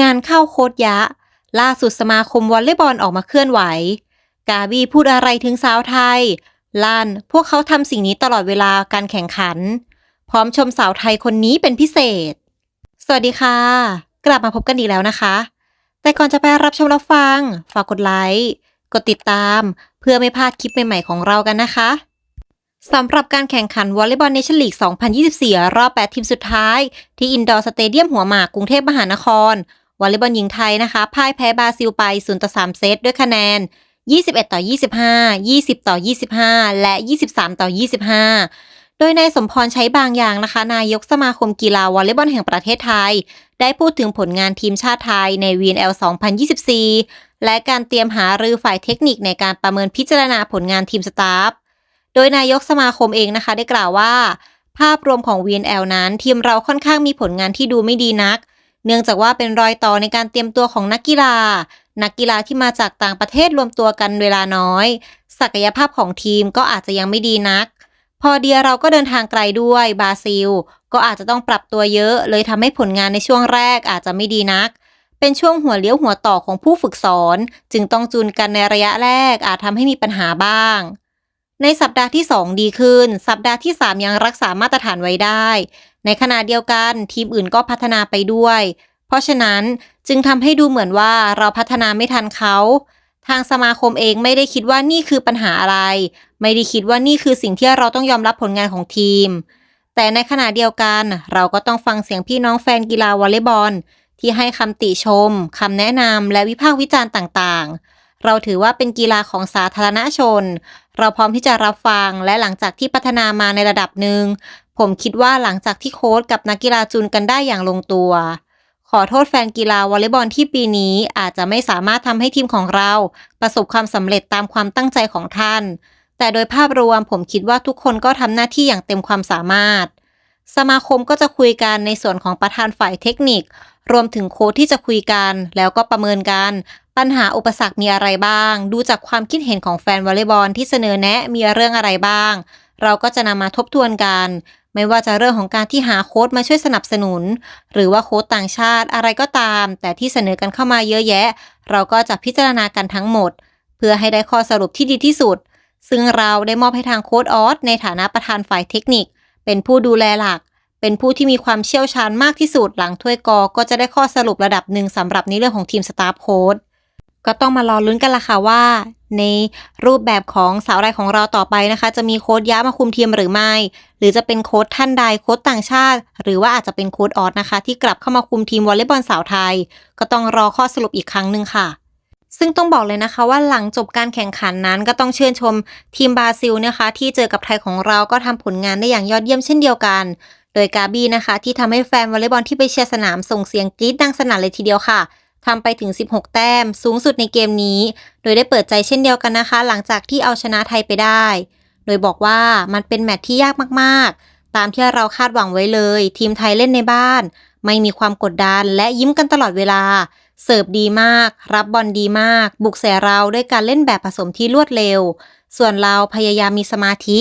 งานเข้าโคตรยะ ล่าสุดสมาคมวอลเลย์บอลออกมาเคลื่อนไหว กาบีพูดอะไรถึงสาวไทยลั่นพวกเขาทำสิ่งนี้ตลอดเวลาการแข่งขัน พร้อมชมสาวไทยคนนี้เป็นพิเศษ สวัสดีค่ะ กลับมาพบกันอีกแล้วนะคะ แต่ก่อนจะไปรับชมรับฟัง ฝากกดไลค์กดติดตาม เพื่อไม่พลาดคลิปใหม่ๆของเรากันนะคะสำหรับการแข่งขันวอลเลย์บอลเนชั่นลีก 2024 รอบ 8 ทีมสุดท้าย ที่อินดอร์สเตเดียมหัวหมากกรุงเทพมหานคร วอลเลย์บอลหญิงไทยนะคะพ่ายแพ้บราซิลไป0ต่อ3เซตด้วยคะแนน 21 ต่อ 25 20 ต่อ 25 และ 23 ต่อ 25 โดยนายสมพรใช้บางอย่างนะคะ นายกสมาคมกีฬาวอลเลย์บอลแห่งประเทศไทย ได้พูดถึงผลงานทีมชาติไทยใน VNL 2024 และการเตรียมหารือฝ่ายเทคนิคในการประเมินพิจารณาผลงานทีมสตาฟโดยนายกสมาคมเองนะคะได้กล่าวว่า ภาพรวมของ VNL นั้น ทีมเราค่อนข้างมีผลงานที่ดูไม่ดีนัก เนื่องจากว่าเป็นรอยต่อในการเตรียมตัวของนักกีฬา นักกีฬาที่มาจากต่างประเทศรวมตัวกันเวลาน้อย ศักยภาพของทีมก็อาจจะยังไม่ดีนัก พอเดียเราก็เดินทางไกลด้วยบราซิล ก็อาจจะต้องปรับตัวเยอะ เลยทำให้ผลงานในช่วงแรกอาจจะไม่ดีนัก เป็นช่วงหัวเลี้ยวหัวต่อของผู้ฝึกสอน จึงต้องจูนกันในระยะแรกอาจทำให้มีปัญหาบ้าง ในสัปดาห์ที่ 2 ดีขึ้น สัปดาห์ที่ 3 ยังรักษามาตรฐานไว้ได้ ในขณะเดียวกันทีมอื่นก็พัฒนาไปด้วย เพราะฉะนั้นจึงทำให้ดูเหมือนว่าเราพัฒนาไม่ทันเขาทางสมาคมเองไม่ได้คิดว่านี่คือปัญหาอะไร ไม่ได้คิดว่านี่คือสิ่งที่เราต้องยอมรับผลงานของทีม แต่ในขณะเดียวกัน เราก็ต้องฟังเสียงพี่น้องแฟนกีฬาวอลเลย์บอล ที่ให้คำติชมคำแนะนำและวิพากษ์วิจารณ์ต่างๆ เราถือว่าเป็นกีฬาของสาธารณชน เราพร้อมที่จะรับฟัง และหลังจากที่พัฒนามาในระดับหนึ่ง ผมคิดว่าหลังจากที่โค้ชกับนักกีฬาจูนกันได้อย่างลงตัว ขอโทษแฟนกีฬาวอลเลย์บอลที่ปีนี้อาจจะไม่สามารถทำให้ทีมของเรา ประสบความสำเร็จตามความตั้งใจของท่าน แต่โดยภาพรวมผมคิดว่าทุกคนก็ทำหน้าที่อย่างเต็มความสามารถ สมาคมก็จะคุยกันในส่วนของประธานฝ่ายเทคนิค รวมถึงโค้ชที่จะคุยกัน แล้วก็ประเมินกัน ปัญหาอุปสรรคมีอะไรบ้าง ดูจากความคิดเห็นของแฟนวอลเลย์บอลที่เสนอแนะมีเรื่องอะไรบ้าง เราก็จะนำมาทบทวนกัน ไม่ว่าจะเรื่องของการที่หาโค้ชมาช่วยสนับสนุน หรือว่าโค้ชต่างชาติอะไรก็ตาม แต่ที่เสนอกันเข้ามาเยอะแยะ เราก็จะพิจารณากันทั้งหมด เพื่อให้ได้ข้อสรุปที่ดีที่สุด ซึ่งเราได้มอบให้ทางโค้ชออสในฐานะประธานฝ่ายเทคนิค เป็นผู้ดูแลหลักเป็นผู้ที่มีความเชี่ยวชาญมากที่สุดหลังถ้วยกอก็จะได้ข้อสรุประดับหนึ่งสำหรับในเรื่องของทีมสตาฟโค้ช ก็ต้องมารอลุ้นกันละค่ะว่า ในรูปแบบของสาวรายของเราต่อไปนะคะ จะมีโค้ชย้ามาคุมทีมหรือไม่ หรือจะเป็นโค้ชท่านใดโค้ชต่างชาติ หรือว่าอาจจะเป็นโค้ชออสนะคะ ที่กลับเข้ามาคุมทีมวอลเลย์บอลสาวไทย ก็ต้องรอข้อสรุปอีกครั้งหนึ่งค่ะซึ่งต้องบอกเลยนะคะว่าหลังจบการแข่งขันนั้นก็ต้องเชิญชมทีมบราซิลนะคะ ที่เจอกับไทยของเราก็ทำผลงานได้อย่างยอดเยี่ยมเช่นเดียวกัน โดยกาบี้นะคะ ที่ทำให้แฟนวอลเลย์บอลที่ไปเชียร์สนามส่งเสียงกรี๊ดดังสนั่นเลยทีเดียวค่ะ ทำไปถึง 16 แต้ม สูงสุดในเกมนี้ โดยได้เปิดใจเช่นเดียวกันนะคะ หลังจากที่เอาชนะไทยไปได้ โดยบอกว่ามันเป็นแมตช์ที่ยากมากๆ ตามที่เราคาดหวังไว้เลย ทีมไทยเล่นในบ้าน ไม่มีความกดดันและยิ้มกันตลอดเวลา เสิร์ฟดีมาก รับบอลดีมาก บุกใส่เราด้วยการเล่นแบบผสมที่รวดเร็ว ส่วนเราพยายามมีสมาธิ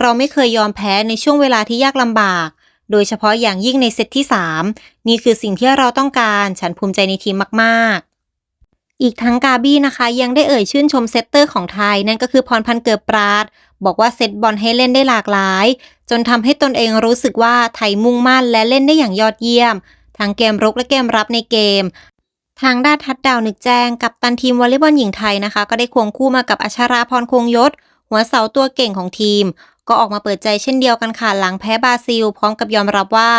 เราไม่เคยยอมแพ้ในช่วงเวลาที่ยากลำบาก โดยเฉพาะอย่างยิ่งในเซตที่ 3 นี่คือสิ่งที่เราต้องการฉันภูมิใจในทีมมากๆ อีกทั้งกาบี้นะคะยังได้เอ่ยชื่นชมเซตเตอร์ของไทย นั่นก็คือพรพันเกิดปราด บอกว่าเซตบอลให้เล่นได้หลากหลาย จนทำให้ตนเองรู้สึกว่าไทยมุ่งมั่นและเล่นได้อย่างยอดเยี่ยม ทั้งเกมรุกและเกมรับในเกมทางด้านทัดดาวนึกแจ้งกับตันทีมวอลเลย์บอลหญิงไทยนะคะ ก็ได้ควงคู่มากับอัชราพรคงยศ หัวเสาตัวเก่งของทีม ก็ออกมาเปิดใจเช่นเดียวกันค่ะหลังแพ้บราซิล พร้อมกับยอมรับว่า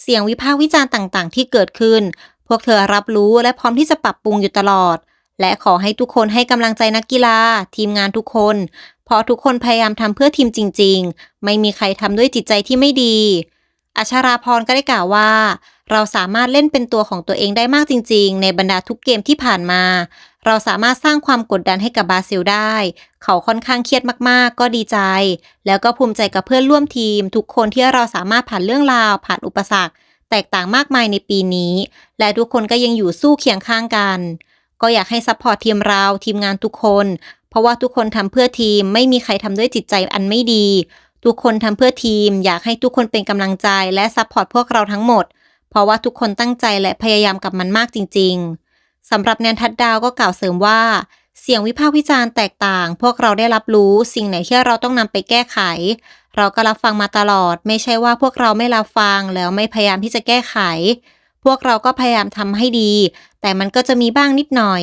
เสียงวิพากษ์วิจารณ์ต่างๆ ที่เกิดขึ้น พวกเธอรับรู้และพร้อมที่จะปรับปรุงอยู่ตลอด และขอให้ทุกคนให้กำลังใจนักกีฬา ทีมงานทุกคน เพราะทุกคนพยายามทำเพื่อทีมจริง ๆ ไม่มีใครทำด้วยจิตใจที่ไม่ดีอัชราพรก็ได้กล่าวว่า เราสามารถเล่นเป็นตัวของตัวเองได้มากจริง ๆ ในบรรดาทุกเกมที่ผ่านมา เราสามารถสร้างความกดดันให้กับบาซิลได้ เขาค่อนข้างเครียดมากๆ ก็ดีใจ แล้วก็ภูมิใจกับเพื่อนร่วมทีม ทุกคนที่เราสามารถผ่านเรื่องราว ผ่านอุปสรรค แตกต่างมากมายในปีนี้ และทุกคนก็ยังอยู่สู้เคียงข้างกัน ก็อยากให้ซัพพอร์ตทีมเราทีมงานทุกคน เพราะว่าทุกคนทำเพื่อทีมไม่มีใครทำด้วยจิตใจอันไม่ดี ทุกคนทำเพื่อทีม อยากให้ทุกคนเป็นกำลังใจและซัพพอร์ตพวกเราทั้งหมด เพราะว่าทุกคนตั้งใจและพยายามกับมันมากจริง ๆ สำหรับแนนทัดดาวก็กล่าวเสริมว่า เสียงวิพากษ์วิจารณ์แตกต่าง พวกเราได้รับรู้สิ่งไหนที่เราต้องนำไปแก้ไข เราก็รับฟังมาตลอด ไม่ใช่ว่าพวกเราไม่รับฟังแล้วไม่พยายามที่จะแก้ไข พวกเราก็พยายามทำให้ดี แต่มันก็จะมีบ้างนิดหน่อย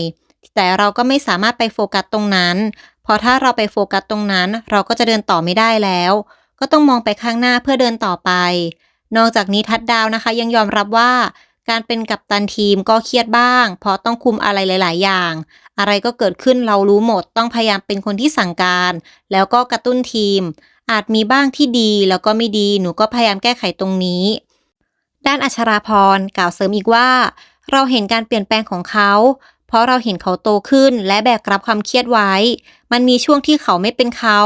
แต่เราก็ไม่สามารถไปโฟกัสตรงนั้น เพราะถ้าเราไปโฟกัสตรงนั้น เราก็จะเดินต่อไม่ได้แล้ว ก็ต้องมองไปข้างหน้าเพื่อเดินต่อไป นอกจากนี้ทัดดาวนะคะ ยังยอมรับว่า การเป็นกัปตันทีมก็เครียดบ้าง เพราะต้องคุมอะไรหลาย ๆ อย่าง อะไรก็เกิดขึ้นเรารู้หมด ต้องพยายามเป็นคนที่สั่งการ แล้วก็กระตุ้นทีม อาจมีบ้างที่ดีแล้วก็ไม่ดี หนูก็พยายามแก้ไขตรงนี้ ด้านอัชราพรกล่าวเสริมอีกว่า เราเห็นการเปลี่ยนแปลงของเขา เพราะเราเห็นเขาโตขึ้นและแบกรับความเครียดไว้ มันมีช่วงที่เขาไม่เป็นเขา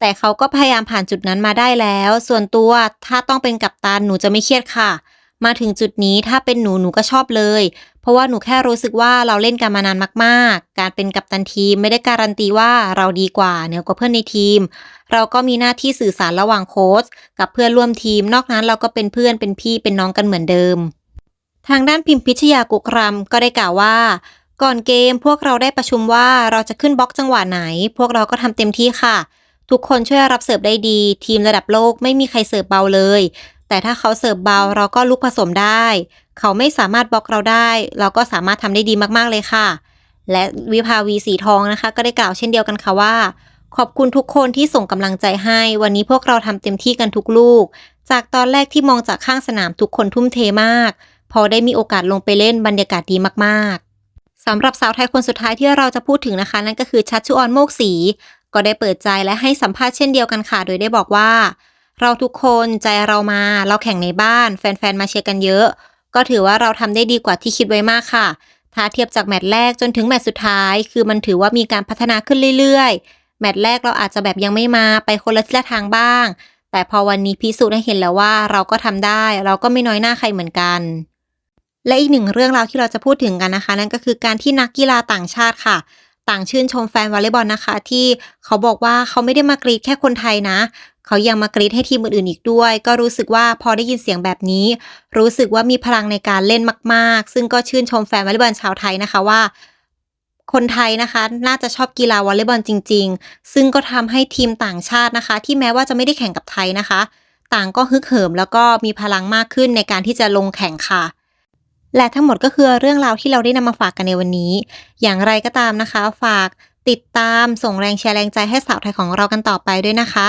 แต่เขาก็พยายามผ่านจุดนั้นมาได้แล้ว ส่วนตัวถ้าต้องเป็นกัปตันหนูจะไม่เครียดค่ะ มาถึงจุดนี้ถ้าเป็นหนูหนูก็ชอบเลย เพราะว่าหนูแค่รู้สึกว่าเราเล่นกันมานานมากๆ การเป็นกัปตันทีมไม่ได้การันตีว่าเราดีกว่าเหนือกว่าเพื่อนในทีม เราก็มีหน้าที่สื่อสารระหว่างโค้ชกับเพื่อนร่วมทีม นอกนั้นเราก็เป็นเพื่อนเป็นพี่เป็นน้องกันเหมือนเดิม ทางด้านพิมพิชยากุกรำก็ได้กล่าวว่าก่อนเกมพวกเราได้ประชุมว่าเราจะขึ้นบล็อกจังหวะไหน พวกเราก็ทำเต็มที่ค่ะ ทุกคนช่วยรับเสิร์ฟได้ดี ทีมระดับโลกไม่มีใครเสิร์ฟเบาเลย แต่ถ้าเขาเสิร์ฟเบาเราก็ลุกผสมได้ เขาไม่สามารถบล็อกเราได้ เราก็สามารถทำได้ดีมากๆเลยค่ะ และวิภาวีสีทองนะคะ ก็ได้กล่าวเช่นเดียวกันค่ะว่า ขอบคุณทุกคนที่ส่งกำลังใจให้ วันนี้พวกเราทำเต็มที่กันทุกลูก จากตอนแรกที่มองจากข้างสนามทุกคนทุ่มเทมาก พอได้มีโอกาสลงไปเล่นบรรยากาศดีมากๆสำหรับสาวไทยคนสุดท้ายที่เราจะพูดถึงนะคะ นั่นก็คือชัชชุออนโมกศรีก็ได้เปิดใจและให้สัมภาษณ์เช่นเดียวกันค่ะ โดยได้บอกว่า เราทุกคนใจเรามา เราแข่งในบ้าน แฟนๆ มาเชียร์กันเยอะ ก็ถือว่าเราทำได้ดีกว่าที่คิดไว้มากค่ะ ถ้าเทียบจากแมตช์แรกจนถึงแมตช์สุดท้าย คือมันถือว่ามีการพัฒนาขึ้นเรื่อยๆ แมตช์แรกเราอาจจะแบบยังไม่มาไปคนละทิศละทางบ้าง แต่พอวันนี้พิสูจน์ให้เห็นแล้วว่าเราก็ทำได้ เราก็ไม่น้อยหน้าใครเหมือนกันและอีกหนึ่งเรื่องราวที่เราจะพูดถึงกันนะคะ นั่นก็คือการที่นักกีฬาต่างชาติค่ะ ต่างชื่นชมแฟนวอลเลย์บอลนะคะ ที่เขาบอกว่าเขาไม่ได้มากรีดแค่คนไทยนะ เขายังมากรีดให้ทีมอื่นๆอีกด้วย ก็รู้สึกว่าพอได้ยินเสียงแบบนี้ รู้สึกว่ามีพลังในการเล่นมากๆ ซึ่งก็ชื่นชมแฟนวอลเลย์บอลชาวไทยนะคะว่า คนไทยนะคะ น่าจะชอบกีฬาวอลเลย์บอลจริง ๆ ซึ่งก็ทำให้ทีมต่างชาตินะคะ ที่แม้ว่าจะไม่ได้แข่งกับไทยนะคะ ต่างก็ฮึกเหิมแล้วก็มีพลังมากขึ้นในการที่จะลงแข่งค่ะและทั้งหมดก็คือเรื่องราวที่เราได้นำมาฝากกันในวันนี้ อย่างไรก็ตามนะคะ ฝากติดตามส่งแรงเชียร์แรงใจให้สาวไทยของเรากันต่อไปด้วยนะคะ